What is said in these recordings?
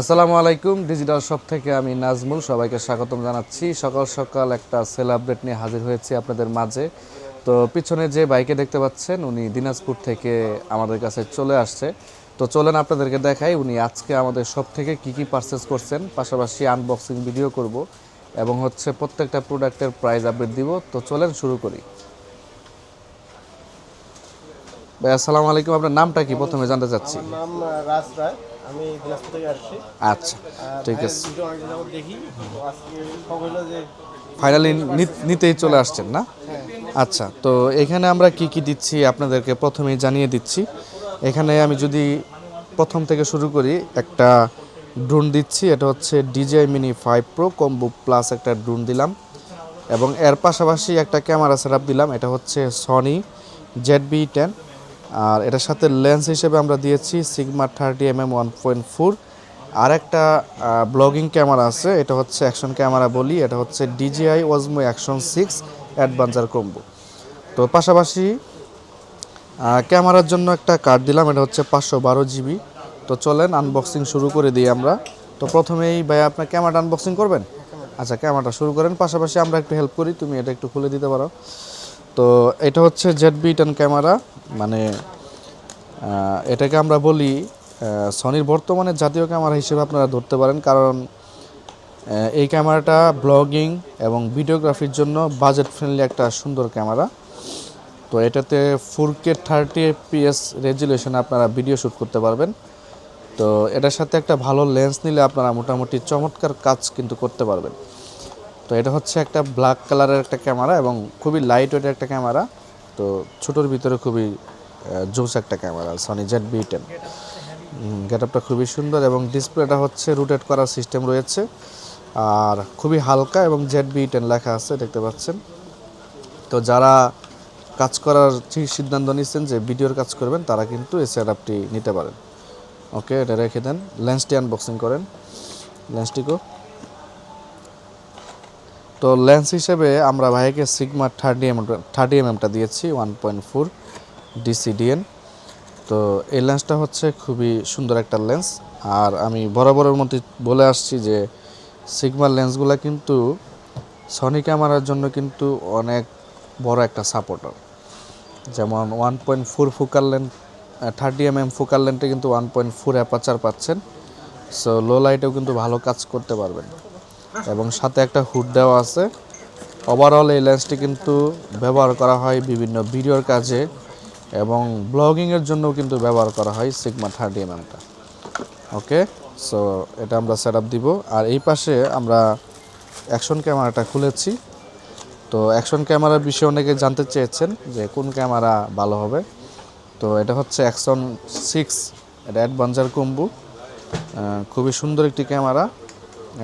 আসসালামু আলাইকুম digital shop থেকে আমি নাজমুল, সবাইকে স্বাগতম জানাচ্ছি। সকাল সকাল একটা সেল আপডেট নিয়ে হাজির হয়েছি আপনাদের মাঝে। তো পিছনে যে বাইকে দেখতে পাচ্ছেন, উনি দিনাজপুর থেকে আমাদের কাছে চলে আসছে। তো চলেন আপনাদেরকে দেখাই উনি আজকে আমাদের শপ থেকে কি কি পারচেস করছেন। পাশাপাশি আনবক্সিং ভিডিও করব এবং হচ্ছে প্রত্যেকটা প্রোডাক্টের প্রাইস আপডেট দিব। তো চলেন শুরু করি। ভাই, আসসালামু আলাইকুম। আপনার নামটা কি? প্রথমে জানতে চাচ্ছি। নাম রাজ রায়। আমি দিনাজপুর থেকে আসছি। আচ্ছা ঠিক আছে। দেখি। যে ফাইনালি নিতেই চলে আসছেন না? আচ্ছা তো এখানে আমরা কি কি দিচ্ছি আপনাদেরকে প্রথমেই জানিয়ে দিচ্ছি। এখানে আমি যদি প্রথম থেকে শুরু করি একটা ড্রোন দিচ্ছি এটা হচ্ছে DJI mini five pro combo plus একটা ড্রোন দিলাম। এবং এর পাশাপাশি একটা ক্যামেরা সেট দিলাম এটা হচ্ছে সনি জেড বি টেন আর এটার সাথে লেন্স হিসেবে আমরা দিয়েছি Sigma thirty M M one point four আর একটা ব্লগিং ক্যামেরা আছে, এটা হচ্ছে অ্যাকশন ক্যামেরা বলি, এটা হচ্ছে DJI Osmo action six adventure combo তো পাশাপাশি ক্যামেরার জন্য একটা কার্ড দিলাম, এটা হচ্ছে পাঁচশো বারো জিবি তো চলেন আনবক্সিং শুরু করে দিই আমরা। তো প্রথমেই ভাই আপনার ক্যামেরাটা আনবক্সিং করবেন? আচ্ছা ক্যামেরাটা শুরু করেন, পাশাপাশি আমরা একটু হেল্প করি, তুমি এটা একটু খুলে দিতে পারো। তো এটা হচ্ছে জেড বি টেন ক্যামেরা মানে এটাকে আমরা বলি সনির বর্তমানে জাতীয় ক্যামেরা হিসেবে আপনারা ধরতে পারেন। কারণ এই ক্যামেরাটা ব্লগিং এবং ভিডিওগ্রাফির জন্য বাজেট ফ্রেন্ডলি একটা সুন্দর ক্যামেরা তো এটাতে ফোর কে থার্টি এফপিএস রেজুলেশনে আপনারা ভিডিও শ্যুট করতে পারবেন। তো এটার সাথে একটা ভালো লেন্স নিলে আপনারা মোটামুটি চমৎকার কাজ কিন্তু করতে পারবেন। তো এটা হচ্ছে একটা ব্ল্যাক কালারের একটা ক্যামেরা এবং খুবই লাইট ওয়েটের একটা ক্যামেরা তো ছোটোর ভিতরে খুবই জোস একটা camera Sony Z V ten gate আপটা খুবই সুন্দর এবং ডিসপ্লেটা হচ্ছে রোটেট করার সিস্টেম রয়েছে। আর খুবই হালকা এবং জেড বি টেন লেখা আছে, দেখতে পাচ্ছেন। তো যারা কাজ করার ঠিক সিদ্ধান্ত নিচ্ছেন যে ভিডিওর কাজ করবেন, তারা কিন্তু এই সেট নিতে পারেন। ওকে এটা রেখে দেন। লেন্সটি আনবক্সিং করেন। লেন্সটিকেও তো লেন্স হিসেবে আমরা ভাইকে সিগমা থার্টি এম থার্টি এমএমটা দিয়েছি ওয়ান পয়েন্ট ফোর ডিসিডিএন তো এই লেন্সটা হচ্ছে খুবই সুন্দর একটা লেন্স আর আমি বরাবরের মধ্যে বলে আসছি যে সিগমার লেন্সগুলো কিন্তু সনি ক্যামেরার জন্য কিন্তু অনেক বড় একটা সাপোর্টার যেমন one point four focal lens thirty M M focal লেন্সে কিন্তু ওয়ান পয়েন্ট ফোর অ্যাপাচার পাচ্ছেন। সো লো লাইটেও কিন্তু ভালো কাজ করতে পারবেন। এবং সাথে একটা হুড দেওয়া আছে। ওভারঅল এই লেন্সটি কিন্তু ব্যবহার করা হয় বিভিন্ন ভিডিওর কাজে এবং ব্লগিংয়ের জন্য কিন্তু ব্যবহার করা হয় সিগমা থার্টি এমএমটা ওকে সো এটা আমরা সেট দিব। আর এই পাশে আমরা অ্যাকশন ক্যামেরাটা খুলেছি। তো অ্যাকশন ক্যামেরার বিষয়ে অনেকে জানতে চেয়েছেন যে কোন ক্যামেরা ভালো হবে। তো এটা হচ্ছে অ্যাকশন সিক্স এটা অ্যাডভান্সার কম্বু খুবই সুন্দর একটি ক্যামেরা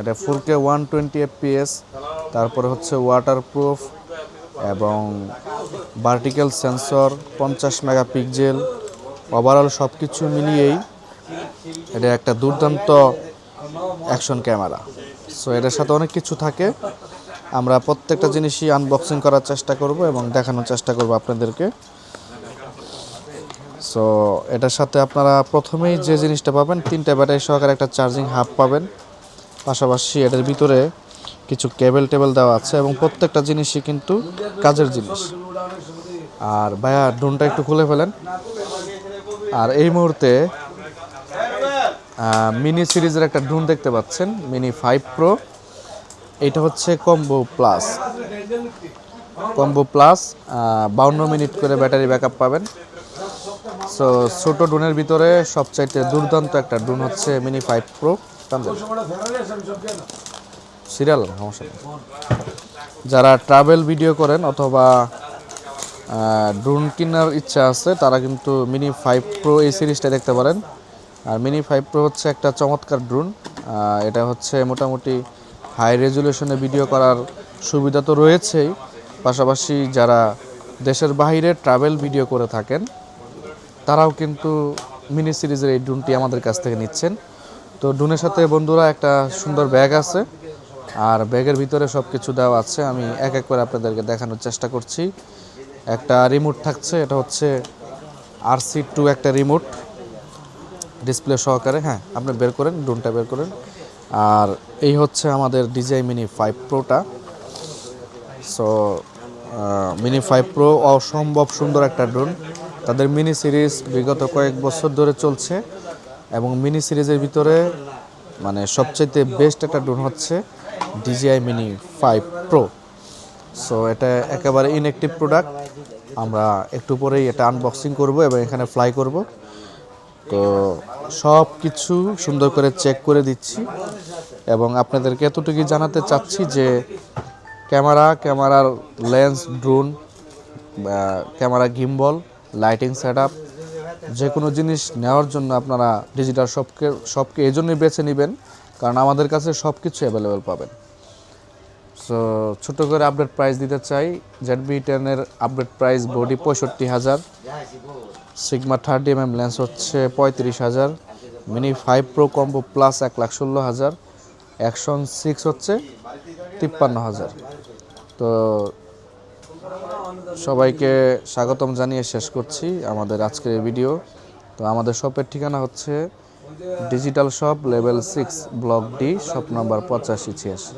এটা four K one twenty FPS তারপরে হচ্ছে ওয়াটার প্রুফ এবং ভার্টিক্যাল সেন্সর পঞ্চাশ মেগা মেগাপিক্সেল ওভারঅল সব কিছু মিলিয়েই এটা একটা দুর্দান্ত অ্যাকশন ক্যামেরা সো এটার সাথে অনেক কিছু থাকে। আমরা প্রত্যেকটা জিনিসই আনবক্সিং করার চেষ্টা করব এবং দেখানোর চেষ্টা করব আপনাদেরকে। সো এটার সাথে আপনারা প্রথমেই যে জিনিসটা পাবেন, তিনটা ব্যাটারি সহকারে একটা চার্জিং হাব পাবেন। পাশাপাশি এটার ভিতরে কিছু কেবল টেবল দেওয়া আছে এবং প্রত্যেকটা জিনিসই কিন্তু কাজের জিনিস। আর ভাইয়া, ড্রোনটা একটু খুলে ফেলেন। আর এই মুহূর্তে মিনি সিরিজের একটা ড্রোন দেখতে পাচ্ছেন, মিনি ফাইভ প্রো। এটা হচ্ছে কম্বো প্লাস। কম্বো প্লাস বাউন্ন মিনিট করে ব্যাটারি ব্যাকআপ পাবেন। সো ছোটো ড্রোনের ভিতরে সবচাইতে দুর্দান্ত একটা ড্রোন হচ্ছে মিনি ফাইভ প্রো। সিরিয়াল সমস্যা। যারা ট্রাভেল ভিডিও করেন অথবা ড্রোন কেনার ইচ্ছা আছে তারা কিন্তু মিনি ফাইভ প্রো এই সিরিজটা দেখতে পারেন। আর মিনি ফাইভ প্রো হচ্ছে একটা চমৎকার ড্রোন এটা হচ্ছে মোটামুটি হাই রেজুলেশনে ভিডিও করার সুবিধা তো রয়েছেই। পাশাপাশি যারা দেশের বাইরে ট্রাভেল ভিডিও করে থাকেন তারাও কিন্তু মিনি সিরিজের এই ড্রোনটি আমাদের কাছ থেকে নিচ্ছেন। তো ড্রোনের সাথে বন্ধুরা একটা সুন্দর ব্যাগ আছে। আর ব্যাগের ভিতরে সব কিছু দেওয়া আছে। আমি এক এক করে আপনাদেরকে দেখানোর চেষ্টা করছি। একটা রিমোট থাকছে, এটা হচ্ছে আরসি টু একটা রিমোট ডিসপ্লে সহকারে। হ্যাঁ আপনি বের করেন ড্রোনটা বের করেন। আর এই হচ্ছে আমাদের ডিজাই মিনি ফাইভ প্রোটা সো মিনি ফাইভ প্রো অসম্ভব সুন্দর একটা ড্রোন তাদের মিনি সিরিজ বিগত কয়েক বছর ধরে চলছে। এবং মিনি সিরিজের ভিতরে মানে সবচেয়ে বেস্ট একটা ড্রোন হচ্ছে DJI mini five pro so এটা একেবারে ইনএক্টিভ প্রোডাক্ট আমরা একটু পরেই এটা আনবক্সিং করব এবং এখানে ফ্লাই করব। তো সব কিছু সুন্দর করে চেক করে দিচ্ছি এবং আপনাদেরকে এতটুকুই জানাতে চাচ্ছি যে ক্যামেরা, ক্যামেরার lens drone camera gimbal lighting set যে কোনো জিনিস নেওয়ার জন্য আপনারা ডিজিটাল শপকে শপকে এই জন্যই বেছে নেবেন, কারণ আমাদের কাছে সব কিছু অ্যাভেলেবেল পাবেন। সো ছোটো করে আপডেট প্রাইস দিতে চাই। জেড বি টেনের আপডেট প্রাইস বডি পঁয়ষট্টি হাজার Sigma thirty M M lens হচ্ছে পঁয়ত্রিশ হাজার mini five pro combo plus এক লাখ ষোলো হাজার অ্যাকশন সিক্স হচ্ছে তিপ্পান্ন হাজার। তো সবাইকে স্বাগতম জানিয়ে শেষ করছি আমাদের আজকের এই ভিডিও। তো আমাদের শপের ঠিকানা হচ্ছে digital shop level six, block D, shop number পঁচাশি ছিয়াশি।